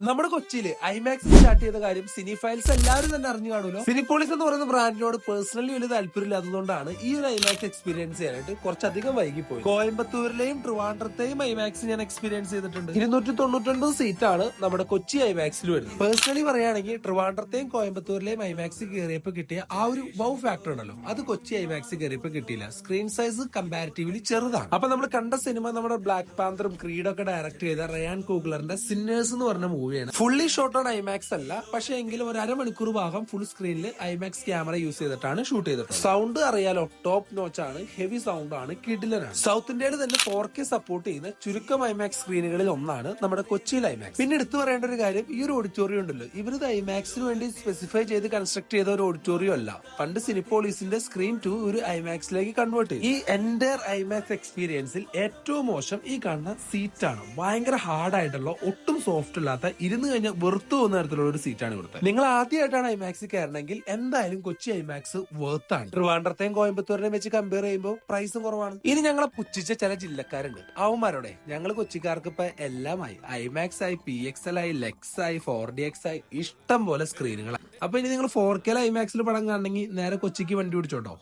നമ്മുടെ കൊച്ചിയിൽ IMAX start ചെയ്ത കാര്യം സിനി ഫയൽസ് എല്ലാവരും തന്നെ അറിഞ്ഞു കാണുമല്ലോ. സിനിപോളിസ് എന്ന് പറയുന്ന ബ്രാൻഡിനോട് പേഴ്സണലി വലിയ താല്പര്യമില്ലാത്തതുകൊണ്ടാണ് ഈ ഒരു ഐമാക്സ് എക്സ്പീരിയൻസ് ചെയ്യാനായിട്ട് കുറച്ചധികം വൈകിപ്പോയി കോയമ്പത്തൂരിലെയും ട്രിവാൻഡ്രത്തെയും ഐമാക്സ് ഞാൻ എക്സ്പീരിയൻസ് ചെയ്തിട്ടുണ്ട്. ഇരുന്നൂറ്റി തൊണ്ണൂറ്റൊൻപത് സീറ്റാണ് നമ്മുടെ കൊച്ചി ഐമാക്സിൽ വരുന്നത്. പേഴ്സണലി പറയുകയാണെങ്കിൽ ട്രിവാൻഡ്രത്തെയും കോയമ്പത്തൂരിലെയും ഐമാക്സ് കയറിയപ്പോൾ കിട്ടിയ ആ ഒരു വൗ ഫാക്ടർ ഉണ്ടല്ലോ. അത് കൊച്ചി ഐമാക്സ് കയറിയപ്പോൾ കിട്ടിയില്ല. സ്ക്രീൻ സൈസ് കമ്പാരിറ്റീവ്ലി ചെറുതാണ്. അപ്പൊ നമ്മൾ കണ്ട സിനിമ നമ്മുടെ ബ്ലാക്ക് പാന്തറും ക്രീഡൊക്കെ ഡയറക്ട് ചെയ്ത റയാൻ കൂഗ്ലറിന്റെ സിന്നേഴ്സ് എന്ന് പറഞ്ഞ മൂവിയാണ്. ഫുള്ളി ഷോട്ട് ഓൺ ഐമാക്സ് അല്ല പക്ഷെ എങ്കിലും ഒരു അരമണിക്കൂർ ഭാഗം ഫുൾ സ്ക്രീനിൽ ഐമാക്സ് ക്യാമറ യൂസ് ചെയ്തിട്ടാണ് ഷൂട്ട് ചെയ്തത് സൗണ്ട് അറിയാലോ ടോപ്പ് നോച്ച് ആണ് ഹെവി സൗണ്ട് ആണ് കിഡിലനാണ് സൗത്ത് ഇന്ത്യയിൽ തന്നെ ഫോർ കെ സപ്പോർട്ട് ചെയ്യുന്ന ചുരുക്കം ഐമാക്സ് സ്ക്രീനുകളിൽ ഒന്നാണ് നമ്മുടെ കൊച്ചിയിൽ ഐമാക്സ് പിന്നെ എടുത്തു പറയേണ്ട ഒരു കാര്യം ഈ ഒരു ഓഡിറ്റോറിയം ഉണ്ടല്ലോ ഇവരിത് ഐമാക്സിന് വേണ്ടി സ്പെസിഫൈ ചെയ്ത് കൺസ്ട്രക്ട് ചെയ്ത ഒരു ഓഡിറ്റോറിയം അല്ല. പണ്ട് സിനിപ്പോളീസിന്റെ സ്ക്രീൻ ടു ഒരു ഐമാക്സിലേക്ക് കൺവേർട്ട് ചെയ്തു. ഈ എന്റയർ ഐമാക്സ് എക്സ്പീരിയൻസിൽ ഏറ്റവും മോശം ഈ കാണുന്ന സീറ്റാണ് ഭയങ്കര ഹാർഡ് ആയിട്ടുള്ള ഒട്ടും സോഫ്റ്റ് അല്ലാത്ത ഇരുന്ന് കഴിഞ്ഞാൽ വെറുത്തു പോകുന്ന തരത്തിലുള്ള ഒരു സീറ്റാണ് ഇവിടുത്തെ. നിങ്ങൾ ആദ്യമായിട്ടാണ് ഐമാക്സ് കയറണമെങ്കിൽ എന്തായാലും കൊച്ചി ഐമാക്സ് ആണ്. ട്രിവാൻഡ്രത്തെയും കോയമ്പത്തൂരിനെയും വെച്ച് കമ്പയർ ചെയ്യുമ്പോൾ പ്രൈസും കുറവാണ്. ഇനി ഞങ്ങളെ പുച്ഛിച്ച ചില ജില്ലക്കാരുണ്ട്. അവന്മാരോടെ ഞങ്ങൾ കൊച്ചിക്കാർക്ക് ഇപ്പൊ എല്ലാമായി ഐമാക്സ് ആയി പി എക്സ് എൽ ആയി ലെക്സ് ആയി ഫോർ ഡി എക്സ് ആയി ഇഷ്ടം പോലെ സ്ക്രീനുകളായി അപ്പൊ ഇനി നിങ്ങൾ ഫോർ കെ ഐമാക്സിൽ പടം കാണണമെങ്കിൽ നേരെ കൊച്ചിക്ക് വണ്ടി പിടിച്ചോട്ടോ.